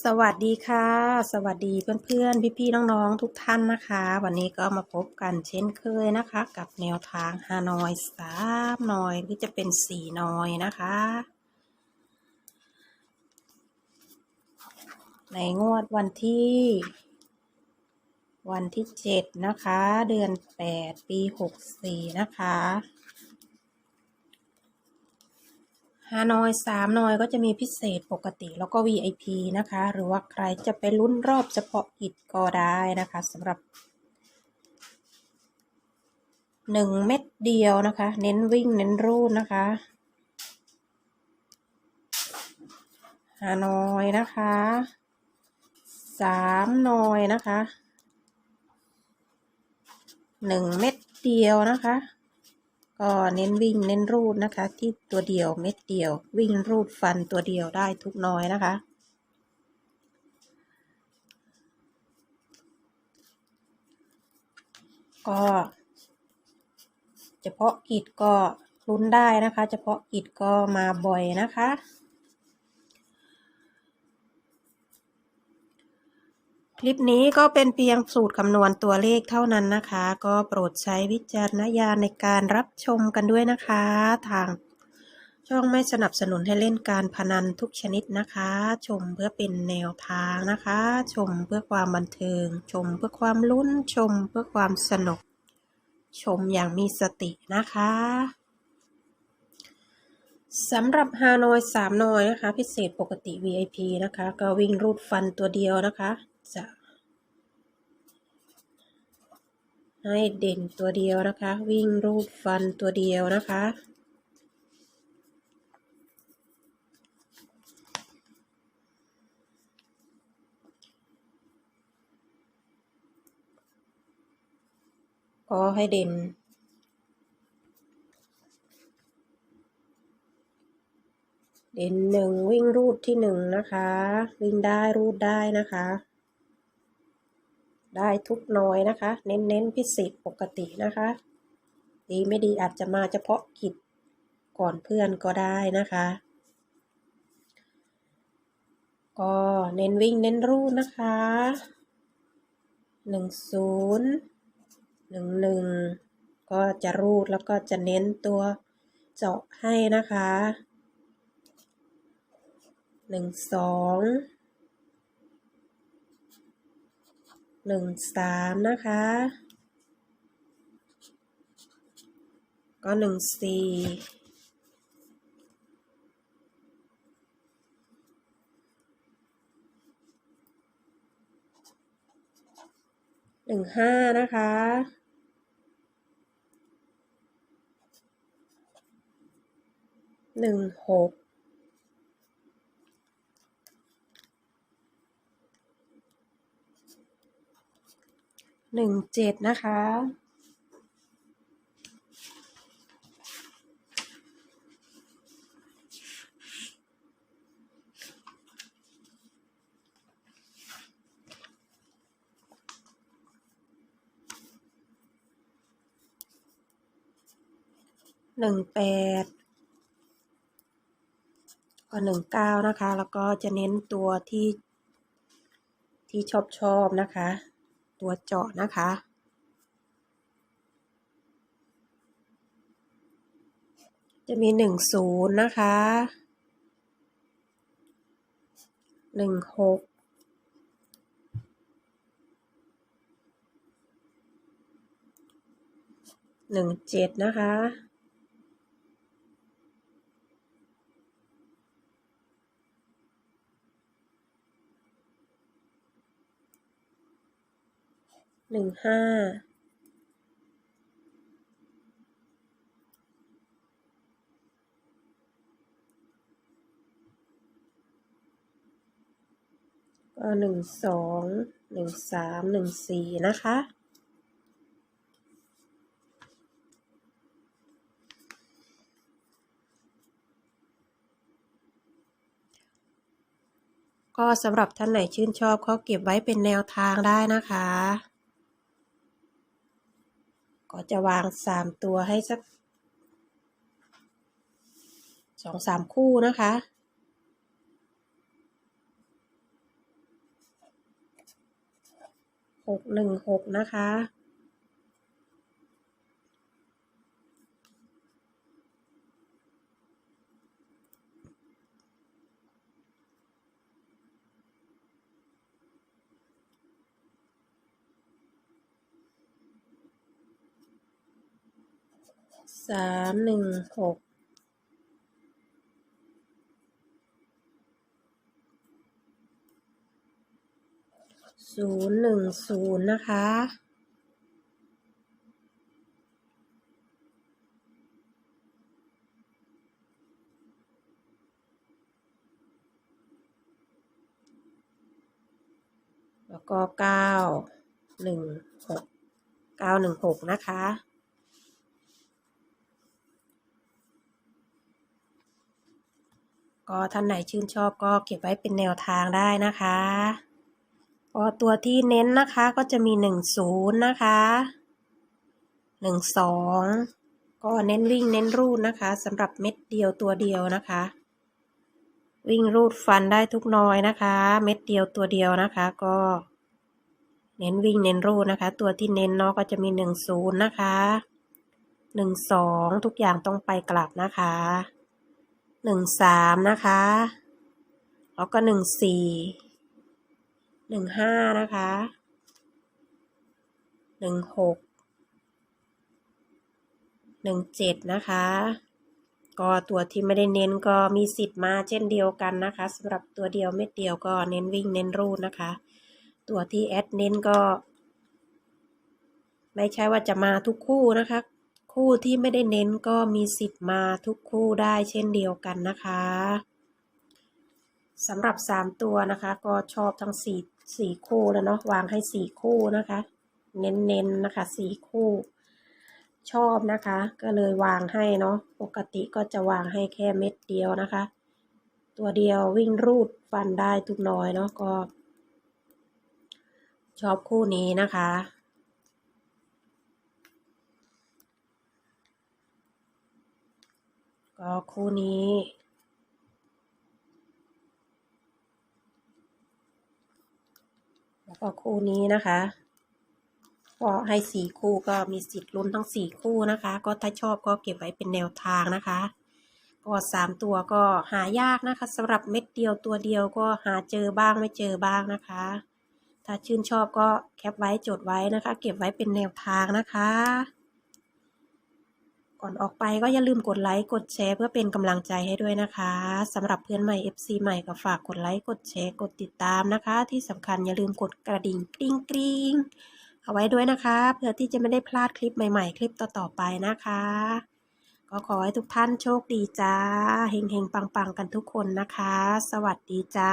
สวัสดีค่ะ สวัสดีเพื่อนๆ พี่ๆ น้องๆ ทุกท่านนะคะ วันนี้ก็มาพบกันเช่นเคยนะคะ กับแนวทางฮานอยสามนอยหรือจะเป็นสี่นอยนะคะ ในงวดวันที่ วันที่เจ็ดนะคะ เดือนแปดปีหกสี่นะคะ ฮานอยสามนอยก็จะมีพิเศษปกติแล้วก็ VIP นะคะ หรือว่าใครจะไปลุ้นรอบเฉพาะกิจก็ได้นะคะสำหรับหนึ่งเม็ดเดียวนะคะ เน้นวิ่งเน้นรูดนะคะฮานอยนะคะสามนอยนะคะหนึ่งเม็ดเดียวนะคะ ก็เน้นวิ่งเน้นรูดนะคะ ที่ตัวเดียวเม็ดเดียว วิ่งรูดฟันตัวเดียวได้ทุกน้อยนะคะ ก็เฉพาะกิจก็ลุ้นได้นะคะ เฉพาะกิจก็มาบ่อยนะคะ คลิปนี้ก็เป็นเพียงสูตรคำนวณตัวเลขเท่านั้นนะคะ ก็โปรดใช้วิจารณญาณในการรับชมกันด้วยนะคะ ทางช่องไม่สนับสนุนให้เล่นการพนันทุกชนิดนะคะ ชมเพื่อเป็นแนวทางนะคะ ชมเพื่อความบันเทิง ชมเพื่อความลุ้น ชมเพื่อความสนุก ชมอย่างมีสตินะคะสำหรับฮานอยสามนอยนะคะ พิเศษปกติ VIP นะคะ ก็วิ่งรูดฟันตัวเดียวนะคะ จะให้เด่นตัวเดียวนะคะ วิ่งรูดฟันตัวเดียวนะคะ ก็ให้เด่น เด่นหนึ่งวิ่งรูดที่หนึ่งนะคะ วิ่งได้รูดได้นะคะ ได้ทุกน้อยนะคะ เน้นเน้นพิเศษปกตินะคะ ดีไม่ดีอาจจะมาเฉพาะกิจก่อนเพื่อนก็ได้นะคะ ก็เน้นวิ่งเน้นรูดนะคะหนึ่งศูนย์หนึ่งหนึ่งก็จะรูดแล้วก็จะเน้นตัวเจาะให้นะคะหนึ่งสอง หนึ่งสามนะคะ ก็หนึ่งสี่หนึ่งห้านะคะหนึ่งหก หนึ่งเจ็ดนะคะ หนึ่งแปดก็หนึ่งเก้านะคะ แล้วก็จะเน้นตัวที่ที่ชอบชอบนะคะ ตัวเจาะนะคะ จะมีหนึ่งศูนย์นะคะหนึ่งหกหนึ่งเจ็ดนะคะ หนึ่งห้าก็หนึ่งสองหนึ่งสามหนึ่งสี่นะคะ ก็สำหรับท่านไหนชื่นชอบก็เก็บไว้เป็นแนวทางได้นะคะ ก็จะวางสามตัวให้สักสองสามคู่นะคะ หกหนึ่งหกนะคะ สามหนึ่งหกศูนย์หนึ่งศูนย์นะคะ แล้วก็เก้าหนึ่งหกเก้าหนึ่งหกนะคะ ก็ท่านไหนชื่นชอบก็เก็บไว้เป็นแนวทางได้นะคะก็ตัวที่เน้นนะคะก็จะมีหนึ่งศูนย์นะคะหนึ่งสองก็เน้นวิ่งเน้นรูดนะคะสำหรับเม็ดเดียวตัวเดียวนะคะ วิ่งรูดฟันได้ทุกน้อยนะคะ เม็ดเดียวตัวเดียวนะคะ ก็ เน้นวิ่งเน้นรูดนะคะ ตัวที่เน้นเนาะก็จะมีหนึ่งศูนย์นะคะหนึ่งสองทุกอย่างต้องไปกลับนะคะ หนึ่งสามนะคะ แล้วก็หนึ่งสี่หนึ่งห้านะคะหนึ่งหกหนึ่งเจ็ดนะคะ ก็ตัวที่ไม่ได้เน้นก็มีสิทธิ์มาเช่นเดียวกันนะคะสำหรับตัวเดียวเม็ดเดียวก็เน้นวิ่งเน้นรูดนะคะ ตัวที่แอดเน้นก็ ไม่ใช่ว่าจะมาทุกคู่นะคะ คู่ที่ไม่ได้เน้นก็มีสิทธิ์มาทุกคู่ได้เช่นเดียวกันนะคะสำหรับสามตัวนะคะ ก็ชอบทั้งสี่สี่คู่แล้วเนาะวางให้สี่คู่นะคะ เน้นๆนะคะสี่คู่ ชอบนะคะ ก็เลยวางให้เนาะปกติก็จะวางให้แค่เม็ดเดียวนะคะ ตัวเดียววิ่งรูดฟันได้ทุกน้อยเนาะก็ ชอบคู่นี้นะคะ ก็คู่นี้ แล้วก็คู่นี้นะคะก็ให้สี่คู่ก็มีสิทธิ์ลุ้นทั้งสี่คู่นะคะ ก็ถ้าชอบก็เก็บไว้เป็นแนวทางนะคะ ก็สามตัวก็หายากนะคะสำหรับเม็ดเดียวตัวเดียวก็หาเจอบ้างไม่เจอบ้างนะคะ ถ้าชื่นชอบก็แคปไว้จดไว้นะคะ เก็บไว้เป็นแนวทางนะคะ ก่อนออกไปก็อย่าลืมกดไลค์กดแชร์เพื่อเป็นกำลังใจให้ด้วยนะคะสำหรับเพื่อนใหม่ FC ใหม่ก็ฝากกดไลค์กดแชร์กดติดตามนะคะ ที่สำคัญอย่าลืมกดกระดิ่งกริ๊งกริ๊งเอาไว้ด้วยนะคะ เพื่อที่จะไม่ได้พลาดคลิปใหม่ๆ คลิปต่อๆไปนะคะ ก็ขอให้ทุกท่านโชคดีจ้าเฮงๆปังๆกันทุกคนนะคะ สวัสดีจ้า